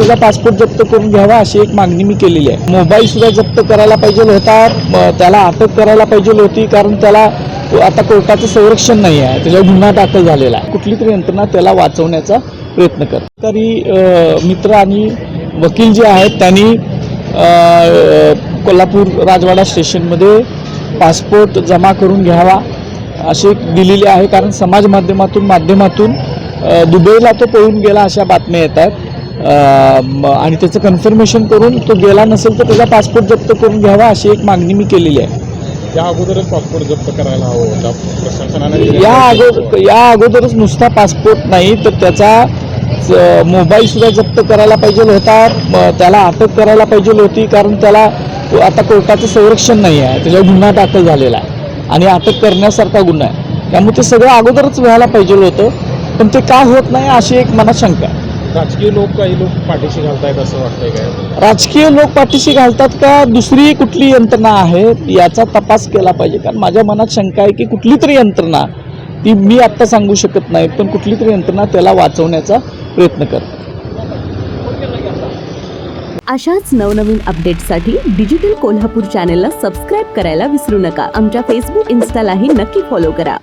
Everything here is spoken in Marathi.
त्याचा पासपोर्ट जप्त करून घ्यावा अशी एक मागणी मी केलेली आहे. मोबाईल सुद्धा जप्त करायला पाहिजे होता. त्याला अटक करायला पाहिजे होती कारण त्याला आता कोर्टाचं संरक्षण नाही आहे त्याच्यावर गुन्हा दाखल झालेला आहे. कुठली तरी यंत्रणा त्याला वाचवण्याचा प्रयत्न कर. तरी मित्र आणि वकील जे आहेत त्यांनी कोल्हापूर राजवाडा स्टेशनमध्ये पासपोर्ट जमा करून घ्यावा अशी दिलेली आहे. कारण समाज माध्यमातून माध्यमातून दुबईला तो पळून गेला अशा बातम्या येत आहेत. आणि त्याचं कन्फर्मेशन करून तो गेला नसेल तर त्याचा पासपोर्ट जप्त करून घ्यावा अशी एक मागणी मी केलेली आहे. त्या अगोदरच पासपोर्ट जप्त करायला हवं होता. प्रशासनाने या अगोदर या अगोदरच नुसता पासपोर्ट नाही तर त्याचा मोबाईल सुद्धा जप्त करायला पाहिजे होता. त्याला अटक करायला पाहिजे होती कारण त्याला आता कोर्टाचं संरक्षण नाही आहे. त्याच्यावर गुन्हा दाखल झालेला आहे. आणि अटक करण्यासारखा गुन्हा आहे. त्यामुळे ते सगळं अगोदरच व्हायला पाहिजे होतं. पण ते का होत नाही अशी एक मनात शंका आहे. राजकीय लोक काही लोक पाठीशी घालतायत असं वाटतंय काय? राजकीय लोक पाठीशी घालतात का? दुसरी कुठली यंत्रणा आहे? याचा तपास केला पाहिजे. कारण माझ्या मनात शंका आहे की कुठली तरी यंत्रणा ती मी आत्ता सांगू शकत नाही पण कुठली तरी यंत्रणा त्याला वाचवण्याचा प्रयत्न करते अशाच नवनवीन अपडेट्ससाठी डिजिटल कोल्हापूर चॅनेलला सबस्क्राईब करायला विसरू नका. आमच्या फेसबुक इन्स्टालाही नक्की फॉलो करा.